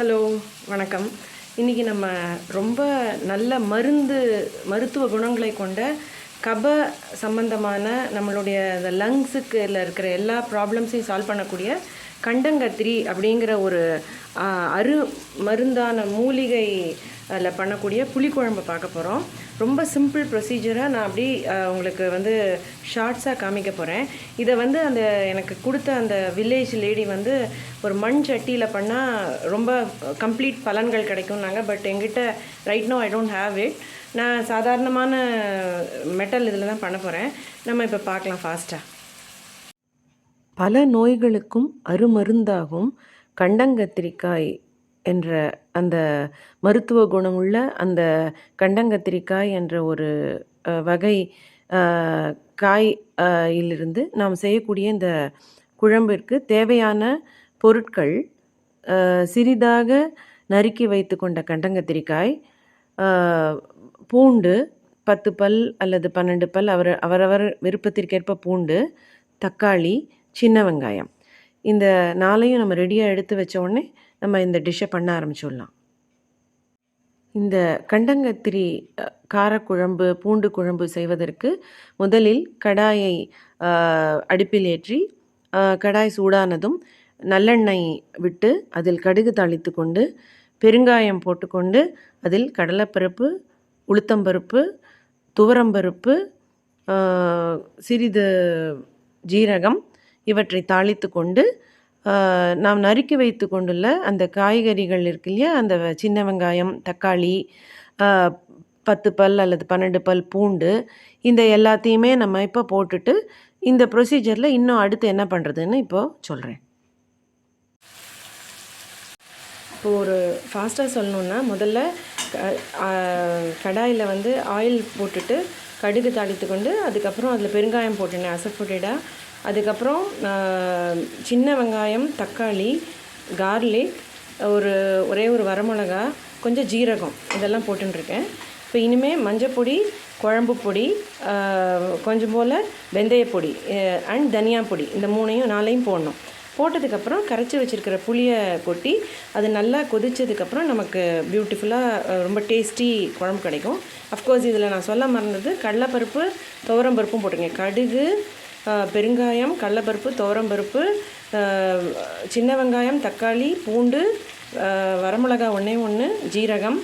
Hello வணக்கம். இன்றைக்கி நம்ம ரொம்ப நல்ல மருந்து மருத்துவ குணங்களை கொண்ட கப சம்பந்தமான நம்மளுடைய அந்த லங்ஸுக்கு இருக்கிற எல்லா ப்ராப்ளம்ஸையும் சால்வ் பண்ணக்கூடிய கண்டங்கத்திரி அப்படிங்கிற ஒரு அரு மருந்தான மூலிகை அதில் பண்ணக்கூடிய புளிக்குழம்பு பார்க்க போகிறோம் ரொம்ப சிம்பிள் ப்ரொசீஜராக நான் அப்படி உங்களுக்கு வந்து ஷார்ட்ஸாக காமிக்க போகிறேன் இதை வந்து அந்த எனக்கு கொடுத்த அந்த வில்லேஜ் லேடி வந்து ஒரு மண் சட்டியில் பண்ணால் ரொம்ப கம்ப்ளீட் பலன்கள் கிடைக்கும்னாங்க. பட் எங்கிட்ட right no I don't have it நான் சாதாரணமான மெட்டல் இதில் தான் பண்ண போகிறேன் நம்ம இப்போ பார்க்கலாம் ஃபாஸ்ட்டாக பல நோய்களுக்கும் அருமருந்தாகும் கண்டங்கத்திரிக்காய் என்ற அந்த மருத்துவ குணமுள்ள அந்த கண்டங்கத்திரிக்காய் என்ற ஒரு வகை காய் இலிருந்து நாம் செய்யக்கூடிய இந்த குழம்பிற்கு தேவையான பொருட்கள் சிறிதாக நறுக்கி வைத்து கொண்ட கண்டங்கத்திரிக்காய் பூண்டு பத்து பல் அல்லது பன்னெண்டு பல் அவர் அவரவர் விருப்பத்திற்கேற்ப பூண்டு தக்காளி சின்ன வெங்காயம். இந்த நாளையும் நம்ம ரெடியாக எடுத்து வச்ச உடனே நம்ம இந்த டிஷ்ஷை பண்ண ஆரம்பிச்சிடலாம். இந்த கண்டங்கத்திரி காரக்குழம்பு பூண்டு குழம்பு செய்வதற்கு முதலில் கடாயை அடுப்பில் ஏற்றி கடாய் சூடானதும் நல்லெண்ணெய் விட்டு அதில் கடுகு தாளித்து கொண்டு பெருங்காயம் போட்டுக்கொண்டு அதில் கடலைப்பருப்பு உளுத்தம்பருப்பு துவரம்பருப்பு சிறிது ஜீரகம் இவற்றை தாளித்து கொண்டு நாம் நறுக்கி வைத்து கொண்டுள்ள அந்த காய்கறிகள் இருக்கு இல்லையா? அந்த சின்ன வெங்காயம் தக்காளி பத்து பல் அல்லது பன்னெண்டு பல் பூண்டு இந்த எல்லாத்தையுமே நம்ம இப்போ போட்டுட்டு இந்த ப்ரொசீஜரில் இன்னும் அடுத்து என்ன பண்ணுறதுன்னு இப்போது சொல்கிறேன் இப்போ ஒரு ஃபாஸ்ட்டாக சொல்லணுன்னா முதல்ல கடாயில் வந்து ஆயில் போட்டுட்டு கடுகு தாளித்து கொண்டு அதுக்கப்புறம் அதில் பெருங்காயம் போட்டுனேன் அசஃபுடடாக அதுக்கப்புறம் சின்ன வெங்காயம் தக்காளி கார்லிக் ஒரு ஒரே ஒரு வரமிளகா கொஞ்சம் ஜீரகம் இதெல்லாம் போட்டுருக்கேன் இப்போ இனிமேல் மஞ்சப்பொடி குழம்பு பொடி கொஞ்சம் போல் வெந்தயப்பொடி அண்ட் தனியா பொடி இந்த மூணையும் நாளையும் போடணும். போட்டதுக்கப்புறம் கரைச்சி வச்சுருக்கிற புளியை கொட்டி அது நல்லா கொதித்ததுக்கப்புறம் நமக்கு பியூட்டிஃபுல்லாக ரொம்ப டேஸ்டி குழம்பு கிடைக்கும். அஃப்கோர்ஸ் இதில் நான் சொல்ல மறந்தது கடலைப்பருப்பு துவரம்பருப்பும் போட்டிருக்கேன். கடுகு பெருங்காயம் கடலப்பருப்பு துவரம்பருப்பு சின்ன வெங்காயம் தக்காளி பூண்டு வரமிளகா ஒன்றே ஒன்று ஜீரகம்.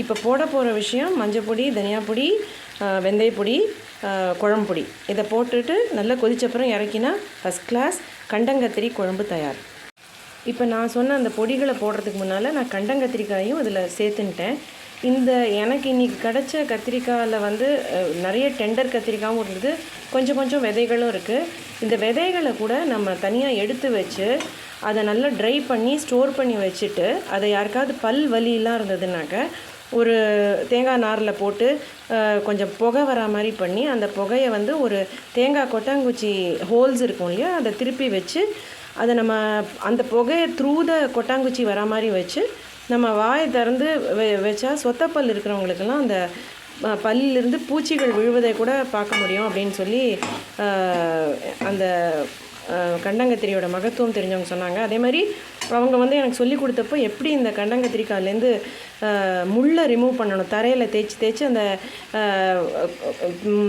இப்போ போட போகிற விஷயம் மஞ்சப்பொடி தனியாப்பொடி பொடி வெந்தயப்பொடி குழம்புடி குழம்பு பொடி இதை போட்டுட்டு நல்லா கொதிச்சப்புறம் இறக்கினா ஃபஸ்ட் கிளாஸ் கண்டங்கத்திரி குழம்பு தயார். இப்போ நான் சொன்ன அந்த பொடிகளை போடுறதுக்கு முன்னால் நான் கண்டங்கத்திரிக்காயும் இதில் சேர்த்துன்ட்டேன். இந்த எனக்கு இன்றைக்கி கிடச்ச கத்திரிக்காயில் வந்து நிறைய டெண்டர் கத்திரிக்காயும் இருந்தது. கொஞ்சம் கொஞ்சம் விதைகளும் இருக்குது இந்த விதைகளை கூட நம்ம தனியாக எடுத்து வச்சு அதை நல்லா ட்ரை பண்ணி ஸ்டோர் பண்ணி வச்சுட்டு அதை யாருக்காவது பல் வலியெல்லாம் இருந்ததுனாக்க ஒரு தேங்காய் நாரில் போட்டு கொஞ்சம் புகை வரா மாதிரி பண்ணி அந்த புகையை வந்து ஒரு தேங்காய் கொட்டாங்குச்சி ஹோல்ஸ் இருக்கும் இல்லையா அதை திருப்பி வச்சு அதை நம்ம அந்த புகையை த்ரூ த கொட்டாங்குச்சி வரா மாதிரி வச்சு நம்ம வாயை திறந்து வெ வச்சா சொத்தப்பல் இருக்கிறவங்களுக்கெல்லாம் அந்த பல்லிலிருந்து பூச்சிகள் விழுவதை கூட பார்க்க முடியும் அப்படின்னு சொல்லி அந்த கண்டங்கத்திரியோட மகத்துவம் தெரிஞ்சவங்க சொன்னாங்க. அதே மாதிரி அவங்க வந்து எனக்கு சொல்லி கொடுத்தப்போ எப்படி இந்த கண்டங்கத்திரிக்காயிலேருந்து முள்ளை ரிமூவ் பண்ணணும். தரையில் தேய்ச்சி தேய்ச்சி அந்த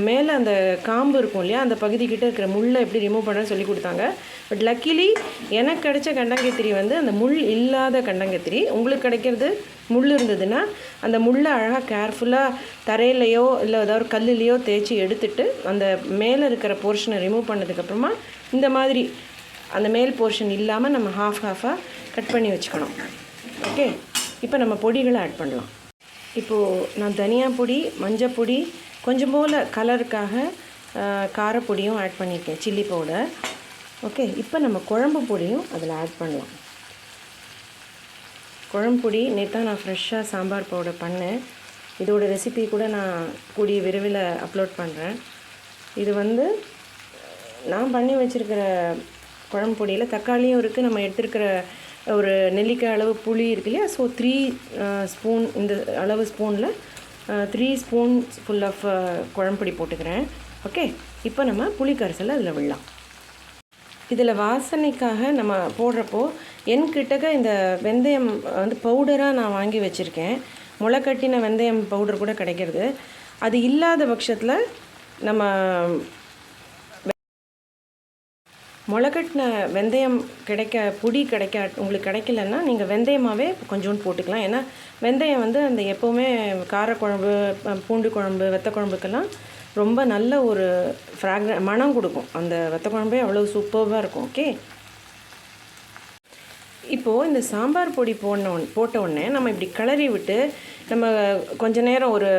மேலே அந்த காம்பு இருக்கும் இல்லையா? அந்த பகுதிக்கிட்ட இருக்கிற முள்ளை எப்படி ரிமூவ் பண்ண சொல்லி கொடுத்தாங்க. பட் லக்கிலி எனக்கு கிடைச்ச கண்டங்கத்திரி வந்து அந்த முள் இல்லாத கண்டங்கத்திரி. உங்களுக்கு கிடைக்கிறது முள் இருந்ததுன்னா அந்த முள்ளை அழகாக கேர்ஃபுல்லாக தரையிலையோ இல்லை ஏதாவது கல்லுலேயோ தேய்ச்சி எடுத்துட்டு அந்த மேலே இருக்கிற போர்ஷனை ரிமூவ் பண்ணதுக்கப்புறமா இந்த மாதிரி அந்த மேல் போர்ஷன் இல்லாமல் நம்ம ஹாஃப் ஹாஃபாக கட் பண்ணி வச்சுக்கணும். ஓகே இப்போ நம்ம பொடிகளை ஆட் பண்ணலாம். இப்போது நான் தனியா பொடி மஞ்சள் பொடி கொஞ்சம் போல் கலருக்காக காரப்பொடியும் ஆட் பண்ணியிருக்கேன் சில்லி பவுடர் ஓகே இப்போ நம்ம குழம்பு பொடியும் அதில் ஆட் பண்ணலாம். குழம்பு பொடி நேற்று நான் ஃப்ரெஷ்ஷாக சாம்பார் பவுடர் பண்ணேன். இதோட ரெசிபி கூட நான் கூடிய விரைவில் அப்லோட் பண்ணுறேன் இது வந்து நான் பண்ணி வச்சுருக்கிற குழம்பு பொடியில் தக்காளியும் இருக்குது நம்ம எடுத்துருக்கிற ஒரு நெல்லிக்காய் அளவு புளி இருக்கு இல்லையா? ஸோ த்ரீ ஸ்பூன் இந்த அளவு ஸ்பூனில் த்ரீ ஸ்பூன் ஃபுல் ஆஃப் குழம்பு பொடி போட்டுக்கிறேன். ஓகே இப்போ நம்ம புளி கரைசலை அதில் விடலாம். இதில் வாசனைக்காக நம்ம போடுறப்போ என் கிட்டக்க இந்த வெந்தயம் வந்து பவுடராக நான் வாங்கி வச்சுருக்கேன். முளைக்கட்டின வெந்தயம் பவுடர் கூட கிடைக்கிறது. அது இல்லாத பட்சத்தில் நம்ம முளைக்கட்டின வெந்தயம் கிடைக்க பொடி கிடைக்க உங்களுக்கு கிடைக்கலன்னா நீங்கள் வெந்தயமாகவே கொஞ்சோண்டு போட்டுக்கலாம். ஏன்னா வெந்தயம் வந்து அந்த எப்போவுமே காரக்குழம்பு பூண்டு குழம்பு வெத்த குழம்புக்கெல்லாம் ரொம்ப நல்ல ஒரு ஃப்ராக்ர மனம் கொடுக்கும். அந்த வெத்த குழம்பே அவ்வளோ சூப்பராக இருக்கும் ஓகே இப்போது இந்த சாம்பார் பொடி போடன உடனே போட்ட உடனே நம்ம இப்படி கிளறி விட்டு நம்ம கொஞ்ச நேரம் ஒரு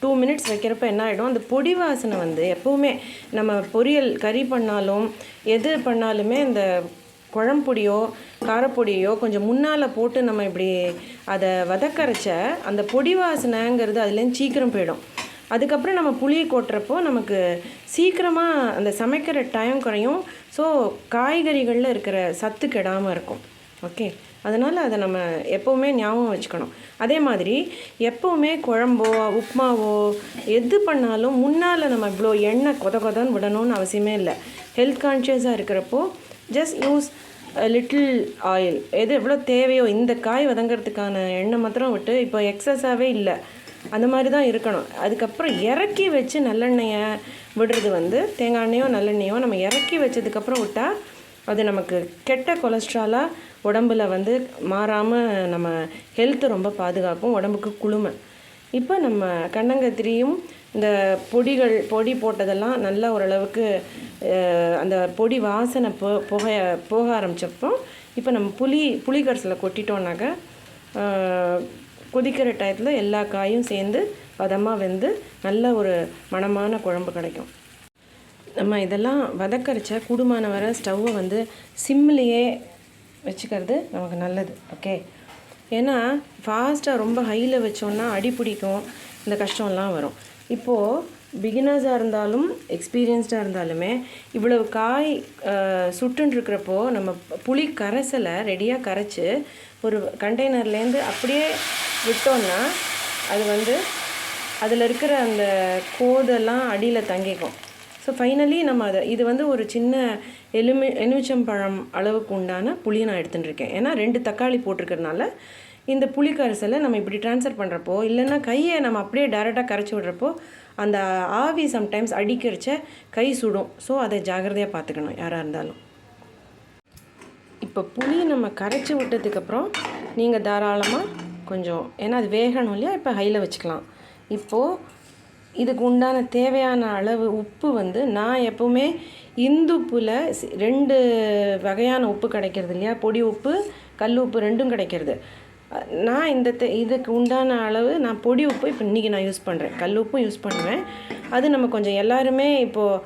டூ மினிட்ஸ் வைக்கிறப்ப என்ன ஆகிடும் அந்த பொடி வாசனை வந்து எப்போவுமே நம்ம பொரியல் கறி பண்ணாலும் எது பண்ணாலுமே இந்த குழம்பொடியோ காரப்பொடியோ கொஞ்சம் முன்னால் போட்டு நம்ம இப்படி அதை வதக்கரைச்ச அந்த பொடி வாசனைங்கிறது அதுலேருந்து சீக்கிரம் போயிடும். அதுக்கப்புறம் நம்ம புளியை கொட்டுறப்போ நமக்கு சீக்கிரமாக அந்த சமைக்கிற டைம் குறையும். ஸோ காய்கறிகளில் இருக்கிற சத்து கெடாமல் இருக்கும். ஓகே அதனால் அதை நம்ம எப்போவுமே ஞாபகம் வச்சுக்கணும். அதே மாதிரி எப்போவுமே குழம்போ உப்புமாவோ எது பண்ணாலும் முன்னால் நம்ம இவ்வளோ எண்ணெய் கொத கொதன்னு விடணும்னு அவசியமே இல்லை. ஹெல்த் கான்ஷியஸாக இருக்கிறப்போ ஜஸ்ட் யூஸ் லிட்டில் ஆயில் எது எவ்வளோ தேவையோ இந்த காய் வதங்கிறதுக்கான எண்ணெய் மாத்திரம் விட்டு இப்போ எக்ஸஸாகவே இல்லை. அந்த மாதிரி தான் இருக்கணும். அதுக்கப்புறம் இறக்கி வச்சு நல்லெண்ணெயை விடுறது வந்து தேங்காய் எண்ணெயோ நல்லெண்ணெயோ நம்ம இறக்கி வச்சதுக்கப்புறம் விட்டால் அது நமக்கு கெட்ட கொலஸ்ட்ராலாக உடம்பில் வந்து மாறாமல் நம்ம ஹெல்த்தை ரொம்ப பாதுகாக்கும் உடம்புக்கு குளுமை. இப்போ நம்ம கண்ணங்கத்திரியும் இந்த பொடிகள் பொடி போட்டதெல்லாம் நல்லா ஓரளவுக்கு அந்த பொடி வாசனை போ புகைய போக ஆரம்பிச்சப்போ இப்போ நம்ம புளி புளிக்கரசில் கொட்டிட்டோம்னாக்க கொதிக்கிற டயத்தில் எல்லா காயும் சேர்ந்து பதமாக வெந்து நல்ல ஒரு மணமான குழம்பு கிடைக்கும். நம்ம இதெல்லாம் வதக்கரைச்ச கூடுமான வர ஸ்டவ்வை வந்து சிம்லேயே வச்சுக்கிறது நமக்கு நல்லது ஓகே ஏன்னா ஃபாஸ்ட்டாக ரொம்ப ஹையில் வச்சோன்னா அடி பிடிக்கும் இந்த கஷ்டம்லாம் வரும். இப்போது பிகினர்ஸாக இருந்தாலும் எக்ஸ்பீரியன்ஸ்டாக இருந்தாலுமே இவ்வளவு காய் சுட்டுருக்கிறப்போ நம்ம புளி கரைசலை ரெடியாக கரைச்சி ஒரு கண்டெய்னர்லேருந்து அப்படியே விட்டோம்னா அது வந்து அதில் இருக்கிற அந்த கோதெல்லாம் அடியில் தங்கிக்கும். ஸோ ஃபைனலி நம்ம அதை இது வந்து ஒரு சின்ன எலுமி எலுமிச்சம்பழம் அளவுக்கு உண்டான புளியை நான் எடுத்துட்டு இருக்கேன். ஏன்னா ரெண்டு தக்காளி போட்டிருக்கிறதுனால இந்த புளி கரைசலை நம்ம இப்படி ட்ரான்ஸ்ஃபர் பண்ணுறப்போ இல்லைன்னா கையை நம்ம அப்படியே டேரெக்டாக கரைச்சி விடுறப்போ அந்த ஆவி சம்டைம்ஸ் அடிக்கிறச்ச கை சுடும். ஸோ அதை ஜாகிரதையாக பார்த்துக்கணும் யாராக இருந்தாலும். இப்போ புளி நம்ம கரைச்சி விட்டதுக்கப்புறம் நீங்கள் தாராளமாக கொஞ்சம் ஏன்னா அது வேகணும் இல்லையா? இப்போ ஹையில் வச்சுக்கலாம். இப்போது இதுக்கு உண்டான தேவையான அளவு உப்பு வந்து நான் எப்போவுமே இந்துப்பில் உப்பில் ரெண்டு வகையான உப்பு கிடைக்கிறது இல்லையா? பொடி உப்பு கல் உப்பு ரெண்டும் கிடைக்கிறது. நான் இந்த தே- இதுக்கு உண்டான அளவு நான் பொடி உப்பு இப்போ இன்றைக்கி நான் யூஸ் பண்ணுறேன் கல் உப்பும் யூஸ் பண்ணுவேன். அது நம்ம கொஞ்சம் எல்லாருமே இப்போது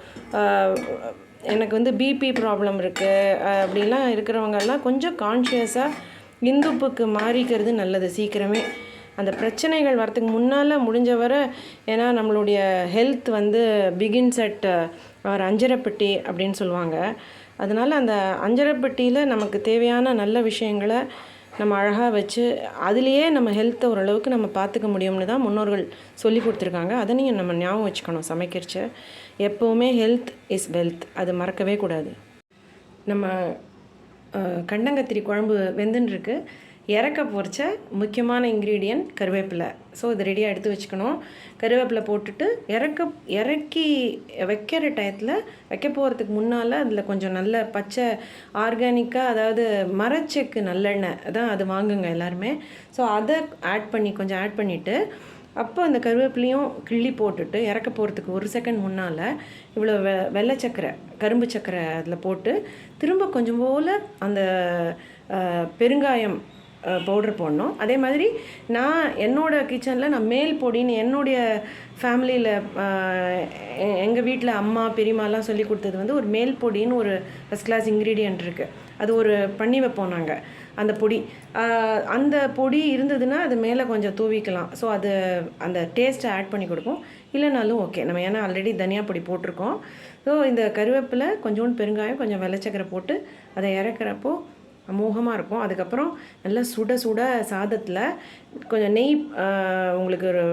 எனக்கு வந்து பிபி ப்ராப்ளம் இருக்குது அப்படிலாம் இருக்கிறவங்கெல்லாம் கொஞ்சம் கான்ஷியஸாக இந்துப்புக்கு மாறிக்கிறது நல்லது சீக்கிரமே. அந்த பிரச்சனைகள் வரத்துக்கு முன்னால் முடிஞ்ச வரை ஏன்னா நம்மளுடைய ஹெல்த் வந்து பிகின்ஸ் அட் uh, ஒரு அஞ்சரைப்பட்டி அப்படின்னு சொல்லுவாங்க. அதனால் அந்த அஞ்சரைப்பட்டியில் நமக்கு தேவையான நல்ல விஷயங்களை நம்ம அழகாக வச்சு அதுலேயே நம்ம ஹெல்த்தை ஓரளவுக்கு நம்ம பார்த்துக்க முடியும்னு தான் முன்னோர்கள் சொல்லி கொடுத்துருக்காங்க. அதை நீங்கள் நம்ம ஞாபகம் வச்சுக்கணும் சமைக்கிறச்ச. எப்போவுமே ஹெல்த் இஸ் வெல்த் அது மறக்கவே கூடாது. நம்ம uh, கண்டங்கத்திரி குழம்பு வெந்துன்னு இருக்குது இறக்க பொரிச்ச முக்கியமான இன்க்ரீடியன்ட் கருவேப்பிலை. ஸோ இது ரெடியாக எடுத்து வச்சுக்கணும். கருவேப்பிலை போட்டுட்டு இறக்க இறக்கி வைக்கிற டயத்தில் வைக்க போகிறதுக்கு முன்னால் அதில் கொஞ்சம் நல்ல பச்சை ஆர்கானிக்காக அதாவது மரச்செக்கு நல்லெண்ணெய் தான் அது வாங்குங்க எல்லாருமே. ஸோ அதை ஆட் பண்ணி கொஞ்சம் ஆட் பண்ணிவிட்டு அப்போ அந்த கருவேப்பிலையும் கிள்ளி போட்டுட்டு இறக்க போகிறதுக்கு ஒரு செகண்ட் முன்னால் இவ்வளோ வெ வெள்ளை சக்கரை கரும்பு சக்கரை அதில் போட்டு திரும்ப கொஞ்சம் போல் அந்த பெருங்காயம் பவுடர் போடணும். அதே மாதிரி நான் என்னோடய கிச்சனில் நான் மேல் பொடின்னு என்னுடைய ஃபேமிலியில் எங்கள் வீட்டில் அம்மா பெரியம்மாலாம் சொல்லி கொடுத்தது வந்து ஒரு மேல் பொடின்னு ஒரு ஃபஸ்ட் கிளாஸ் இன்க்ரீடியன்ட் இருக்குது அது ஒரு பண்ணி வைப்போம் நாங்கள் அந்த பொடி. அந்த பொடி இருந்ததுன்னா அது மேலே கொஞ்சம் தூவிக்கலாம். ஸோ அது அந்த டேஸ்ட்டை ஆட் பண்ணி கொடுக்கும். இல்லைனாலும் ஓகே நம்ம ஏன்னா ஆல்ரெடி தனியா பொடி போட்டிருக்கோம். ஸோ இந்த கருவேப்பிலை கொஞ்சோண்டு பெருங்காயம் கொஞ்சம் வெள்ளச்சக்கரை போட்டு அதை இறக்குறப்போ அமோகமாக இருக்கும். அதுக்கப்புறம் நல்லா சுட சுட சாதத்தில் கொஞ்சம் நெய் உங்களுக்கு ஒரு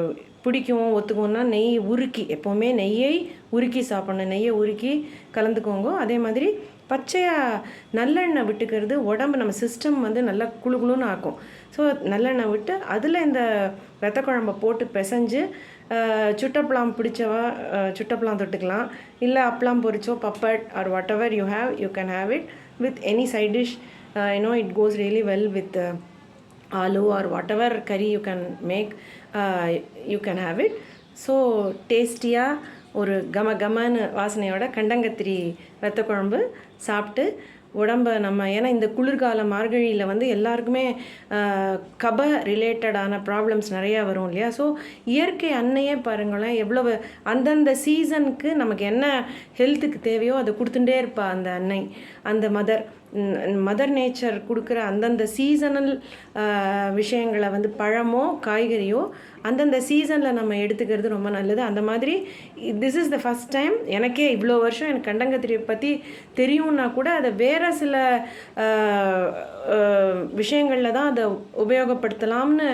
பிடிக்கும் ஒத்துக்கும்னா நெய் உருக்கி எப்போவுமே நெய்யை உருக்கி சாப்பிடணும். நெய்யை உருக்கி கலந்துக்கோங்க. அதே மாதிரி பச்சையாக நல்லெண்ணெய் விட்டுக்கிறது உடம்பு நம்ம சிஸ்டம் வந்து நல்லா குளு குளுன்னு ஆக்கும். ஸோ நல்லெண்ணெய் விட்டு அதில் இந்த வெத்த குழம்பை போட்டு பிசைஞ்சு சுட்டப்பழம் பிடிச்சவா சுட்டப்பழம் தொட்டுக்கலாம். இல்லை அப்பளம் பொரிச்சோ papad or whatever you have you can have it with any side dish you know it goes really well with aloo or whatever curry you can make you can have it so டேஸ்டியாக ஒரு கம கமன்னு வாசனையோட கண்டங்கத்திரி வெத்த குழம்பு சாப்பிட்டு உடம்ப நம்ம ஏன்னா இந்த குளிர்கால மார்கழியில் வந்து எல்லாருக்குமே கப ரிலேட்டடான ப்ராப்ளம்ஸ் நிறையா வரும் இல்லையா? ஸோ இயற்கை அன்னையே பாருங்களேன் எவ்வளவு அந்தந்த சீசனுக்கு நமக்கு என்ன ஹெல்த்துக்கு தேவையோ அதை கொடுத்துட்டே இருப்பா அந்த அன்னை. அந்த மதர் மதர் நேச்சர் கொடுக்குற அந்தந்த சீசனல் விஷயங்களை வந்து பழமோ காய்கறியோ அந்தந்த சீசனில் நம்ம எடுத்துக்கிறது ரொம்ப நல்லது. அந்த மாதிரி this is the first time எனக்கே இவ்வளோ வருஷம் எனக்கு கண்டங்கத்திரியை பற்றி தெரியும்னா கூட அதை வேறு சில விஷயங்களில் தான் அதை உபயோகப்படுத்தலாம்னு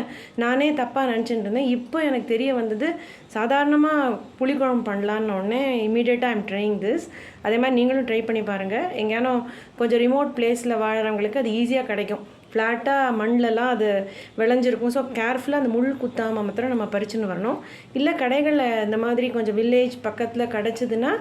நானே தப்பாக நினச்சிட்டு இருந்தேன். இப்போ எனக்கு தெரிய வந்தது சாதாரணமாக புளிக்குழம்பு பண்ணலான்னு உடனே இமீடியட்டாக ஐம் ட்ரைங் திஸ் அதே மாதிரி நீங்களும் ட்ரை பண்ணி பாருங்கள் எங்கேயானோ கொஞ்சம் ரிமோட் பிளேஸில் வாழறவங்களுக்கு அது ஈஸியாக கிடைக்கும். ஃப்ளாட்டாக மண்ணிலலாம் அது விளைஞ்சிருக்கும். ஸோ கேர்ஃபுல்லாக அந்த முள் குத்தாமல் மாத்திரம் நம்ம பறிச்சுன்னு வரணும். இல்லை கடைகளில் இந்த மாதிரி கொஞ்சம் வில்லேஜ் பக்கத்தில் கிடச்சிதுன்னா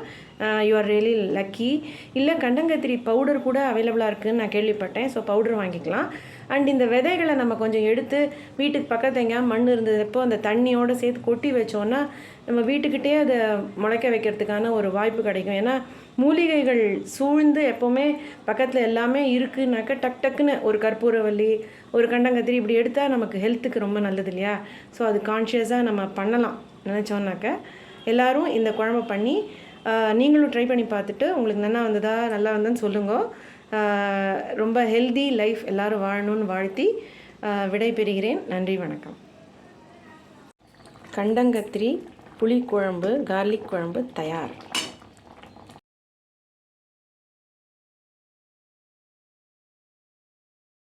யூ ஆர் ரியலி லக்கி இல்லை கண்டங்கத்திரி பவுடர் கூட அவைலபிளாக இருக்குதுன்னு நான் கேள்விப்பட்டேன். ஸோ பவுடர் வாங்கிக்கலாம். அண்ட் இந்த விதைகளை நம்ம கொஞ்சம் எடுத்து வீட்டுக்கு பக்கத்து எங்கேயா மண் இருந்ததப்போ அந்த தண்ணியோடு சேர்த்து கொட்டி வச்சோன்னா நம்ம வீட்டுக்கிட்டே அதை முளைக்க வைக்கிறதுக்கான ஒரு வாய்ப்பு கிடைக்கும். ஏன்னா மூலிகைகள் சூழ்ந்து எப்போவுமே பக்கத்தில் எல்லாமே இருக்குனாக்க டக் டக்குன்னு ஒரு கற்பூரவல்லி ஒரு கண்டங்கத்திரி இப்படி எடுத்தால் நமக்கு ஹெல்த்துக்கு ரொம்ப நல்லது இல்லையா? ஸோ அது கான்ஷியஸாக நம்ம பண்ணலாம். நினச்சோன்னாக்க எல்லாரும் இந்த குழம்பு பண்ணி நீங்களும் ட்ரை பண்ணி பார்த்துட்டு உங்களுக்கு நல்லா வந்ததா நல்லா வந்ததுன்னு சொல்லுங்கள் ரொம்ப ஹெல்தி லைஃப் எல்லாரும் வாழணும்னு வாழ்த்தி விடை பெறுகிறேன் நன்றி வணக்கம். கண்டங்கத்திரி புளிக்குழம்பு கார்லிக் குழம்பு தயார்.